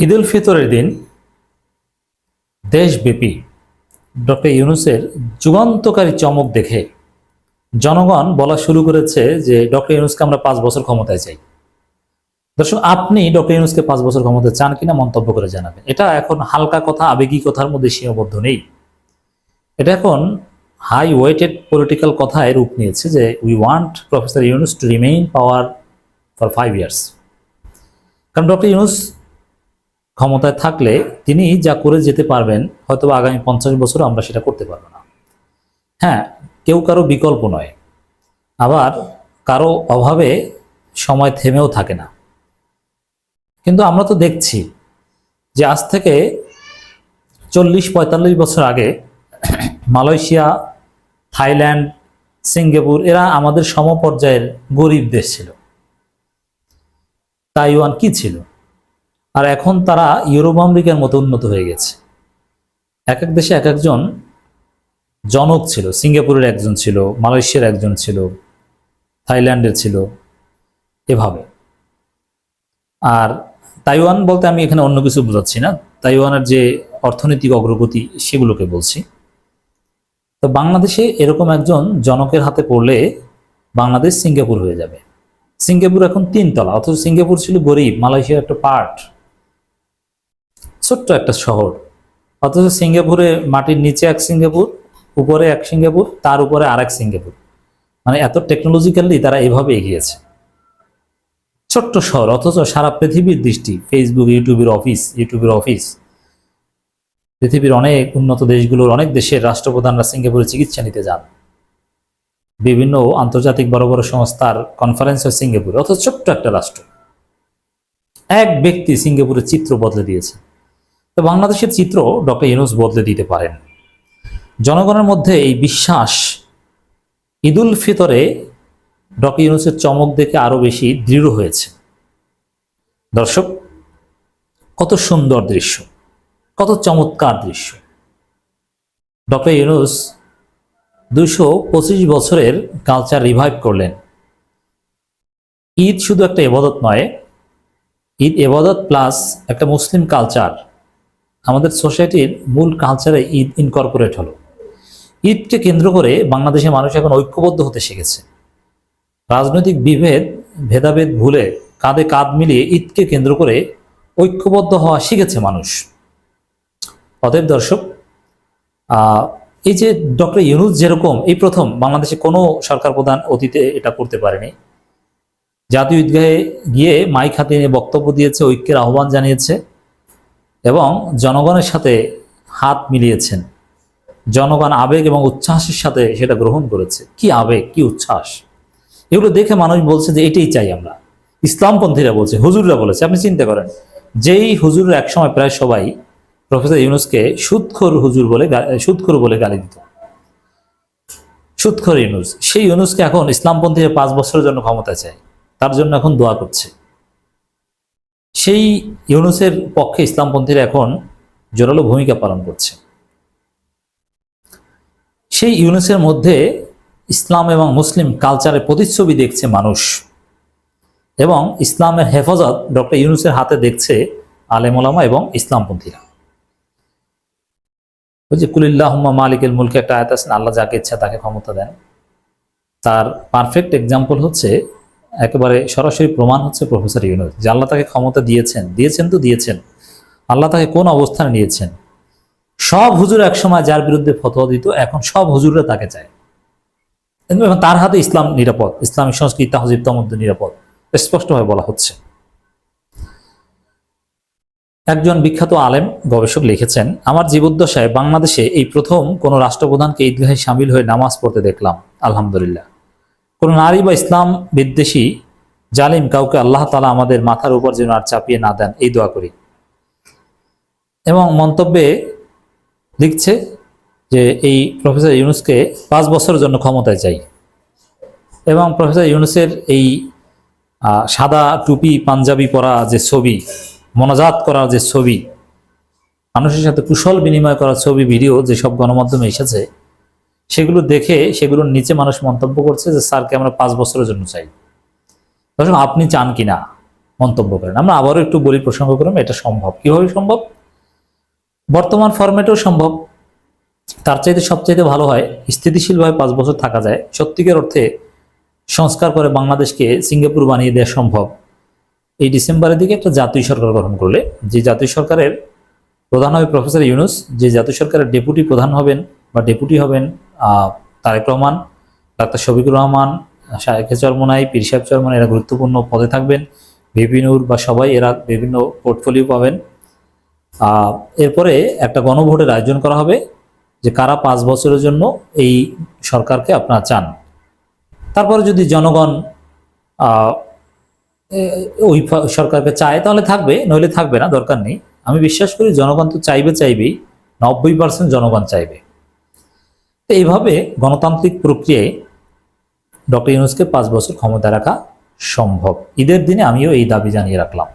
ঈদ উল ফিতরের দিন দেশব্যাপী ডক্টর ইউনুসের যুগান্তকারী চমক দেখে জনগণ বলা শুরু করেছে যে ডক্টর ইউনুসকে আমরা পাঁচ বছর ক্ষমতায় চাই। দর্শক, আপনি ডক্টর ইউনুসকে পাঁচ বছর ক্ষমতায় চান কিনা মন্তব্য করে জানাবেন। এটা এখন হালকা কথা, আবেগী কথার মধ্যে সীমাবদ্ধ নেই। এটা এখন হাই ওয়েটেড পলিটিক্যাল কথায় রূপ নিয়েছে যে we want professor Yunus to remain power for five years কারণ ডক্টর ইউনুস ক্ষমতায় থাকলে তিনি যা করে যেতে পারবেন হয়তো আগামী পঞ্চাশ বছর আমরা সেটা করতে পারব না। হ্যাঁ কেউ কারও বিকল্প নয়। আবার কারও অভাবে সময় থেমেও থাকে না। কিন্তু আমরা তো দেখছি যে আজ থেকে চল্লিশ পঁয়তাল্লিশ বছর আগে মালয়েশিয়া, থাইল্যান্ড, সিঙ্গাপুর, এরা আমাদের সমপর্যায়ের গরিব দেশ ছিল। তাইওয়ান কি ছিল? আর এখন তারা ইউরোপ আমেরিকার মতো উন্নত হয়ে গেছে। এক এক দেশে এক একজন জনক ছিল, সিঙ্গাপুরের একজন ছিল, মালয়েশিয়ার একজন ছিল, থাইল্যান্ডের ছিল, এভাবে। আর তাইওয়ান বলতে আমি এখানে অন্য কিছু বোঝাচ্ছি না, তাইওয়ানের যে অর্থনৈতিক অগ্রগতি সেগুলোকে বলছি। তো বাংলাদেশে এরকম একজন জনকের হাতে পড়লে বাংলাদেশ সিঙ্গাপুর হয়ে যাবে। সিঙ্গাপুর এখন তিনতলা, অথচ সিঙ্গাপুর ছিল গরিব, মালয়েশিয়ার একটা পার্ট ছোট্ট একটা শহর। অথচ সিঙ্গাপুরে মাটির নিচে এক সিঙ্গাপুর, উপরে এক সিঙ্গাপুর, তার উপরে আর এক সিঙ্গাপুর। মানে এত টেকনোলজিক্যালি তারা এভাবে এগিয়েছে। ছোট্ট শহর, অথচ সারা পৃথিবীর দৃষ্টি ফেসবুক ইউটিউবের অফিস ইউটিউবের অফিস পৃথিবীর অনেক উন্নত দেশগুলোর অনেক দেশের রাষ্ট্রপ্রধানরা সিঙ্গাপুরে চিকিৎসা নিতে যান। বিভিন্ন আন্তর্জাতিক বড় বড় সংস্থার কনফারেন্স হয় সিঙ্গাপুরে, অথচ ছোট্ট একটা রাষ্ট্র। এক ব্যক্তি সিঙ্গাপুরের চিত্র বদলে দিয়েছে। তো বাংলাদেশের চিত্র ডক্টর ইউনুস বদলে দিতে পারেন। জনগণের মধ্যে এই বিশ্বাস ঈদুল ফিতরে ডক্টর ইউনুসের চমক দেখে আরও বেশি দৃঢ় হয়েছে। দর্শক, কত সুন্দর দৃশ্য, কত চমৎকার দৃশ্য। ডক্টর ইউনুস দুইশো পঁচিশ বছরের কালচার রিভাইভ করলেন। ঈদ শুধু একটা এবাদত নয়, ঈদ এবাদত প্লাস একটা মুসলিম কালচার আমাদের সোসাইটির মূল কালচারে ঈদ ইনকর্পোরেট হলো। ঈদকে কেন্দ্র করে বাংলাদেশের মানুষ এখন ঐক্যবদ্ধ হতে শিখেছে। রাজনৈতিক বিভেদ, ভেদাভেদ ভুলে কাঁধে কাঁধ মিলিয়ে ঈদকে কেন্দ্র করে ঐক্যবদ্ধ হওয়া শিখেছে মানুষ। অতএব দর্শক এই যে ডক্টর ইউনুস যেরকম এই প্রথম বাংলাদেশে কোনো সরকার প্রধান অতীতে এটা করতে পারেনি, জাতীয় ঈদগাহে গিয়ে মাইক হাতে নিয়ে বক্তব্য দিয়েছে, ঐক্যের আহ্বান জানিয়েছে এবং জনগণের সাথে হাত মিলিয়েছেন। জনগণ আবেগ এবং উচ্ছ্বাসের সাথে সেটা গ্রহণ করেছে। কি আবেগ, কি উচ্ছ্বাস? এগুলো দেখে মানুষ বলছে যে এটাই চাই আমরা। ইসলামপন্থীরা বলছে, হুজুররা বলেছে, আপনি চিন্তা করেন, যেই হুজুররা একসময় প্রায় সবাই প্রফেসর ইউনুসকে সুদখোর হুজুর বলে সুদখোর বলে গালি দিত। সুদখোর ইউনুস, সেই ইউনুসকে এখন ইসলামপন্থীরা পাঁচ বছরের জন্য ক্ষমতা চায়। তার জন্য এখন দোয়া করছে। সেই ইউনুসের পক্ষে ইসলামপন্থীরা এখন জোরালো ভূমিকা পালন করছে। সেই ইউনুসের মধ্যে ইসলাম এবং মুসলিম কালচারের প্রতিচ্ছবি দেখছে মানুষ এবং ইসলামের হেফাজত ডক্টর ইউনুসের হাতে দেখছে আলেমোলামা এবং ইসলামপন্থীরা। ওই যে কুলিল্লাহম্মা মালিকের মুলকে একটা আয়াত আছেন আল্লাহ যাকে ইচ্ছা তাকে ক্ষমতা দেন। তার পারফেক্ট এক্সাম্পল হচ্ছে একেবারে সরাসরি প্রমাণ হচ্ছে প্রফেসর ইউনুস, যে আল্লাহ তাকে ক্ষমতা দিয়েছেন। দিয়েছেন তো দিয়েছেন। আল্লাহ তাকে কোন অবস্থানে নিয়েছেন? সব হুজুর একসময় যার বিরুদ্ধে ফতোয়া দিত, এখন সব হুজুররা তাকে চায়। কিন্তু এখন তার হাতে ইসলাম নিরাপদ ইসলামী সংস্কৃতি তাহজিব তমদ্দ নিরাপদ, স্পষ্টভাবে বলা হচ্ছে। একজন বিখ্যাত আলেম গবেষক লিখেছেন, আমার জীবদ্দশায় বাংলাদেশে এই প্রথম কোনো রাষ্ট্রপ্রধানকে ঈদগাহে সামিল হয়ে নামাজ পড়তে দেখলাম, আলহামদুলিল্লাহ। কোনো নারী বা ইসলাম বিদ্বেষী জালিম কাউকে আল্লাহ তালা আমাদের মাথার উপর যেন আর চাপিয়ে না দেন, এই দোয়া করি। এবং মন্তব্যে লিখছে যে এই প্রফেসর ইউনুসকে পাঁচ বছরের জন্য ক্ষমতায় চাই। এবং প্রফেসর ইউনুসের এই সাদা টুপি, পাঞ্জাবি পরা যে ছবি, মনাজাত করা যে ছবি, মানুষের সাথে কুশল বিনিময় করা ছবি, ভিডিও, যেসব গণমাধ্যমে এসেছে সেগুলো দেখে, সেগুলোর নিচে মানুষ মন্তব্য করছে যে, স্যারকে আমরা পাঁচ বছরের জন্য চাই। দর্শক, আপনি চান কি না মন্তব্য করেন? আমরা আবারও একটু বলি, প্রসঙ্গ করলাম এটা সম্ভব? কীভাবে সম্ভব? বর্তমান ফরম্যাটেও সম্ভব। তার চাইতে সবচাইতে ভালো হয়, স্থিতিশীলভাবে পাঁচ বছর থাকা যায়। সত্যিকার অর্থে সংস্কার করে বাংলাদেশকে সিঙ্গাপুর বানিয়ে দেওয়া সম্ভব। এই ডিসেম্বরের দিকে একটা জাতীয় সরকার গঠন করলে, যে জাতীয় সরকারের প্রধান হবে প্রফেসর ইউনুস, যে জাতীয় সরকারের ডেপুটি প্রধান হবেন বা ডেপুটি হবেন তারেক রহমান, ডাক্তার শফিকুর রহমান শাহেখে চরমনাই পীর সাহেব চরমনাই এরা গুরুত্বপূর্ণ পদে থাকবেন। বিভিনুর বা সবাই এরা বিভিন্ন পোর্টফোলিও পাবেন। এরপরে একটা গণভোটের আয়োজন করা হবে যে কারা পাঁচ বছরের জন্য এই সরকারকে আপনারা চান। তারপরে যদি জনগণ ওই সরকারকে চায় তাহলে থাকবে, নইলে থাকবে না, দরকার নেই। আমি বিশ্বাস করি জনগণ তো চাইবে চাইবেই, নব্বই পার্সেন্ট জনগণ চাইবে। তো এইভাবে গণতান্ত্রিক প্রক্রিয়ায় ডক্টর ইউনুসকে পাঁচ বছর ক্ষমতা রাখা সম্ভব। ঈদের দিনে আমিও এই দাবি জানিয়ে রাখলাম।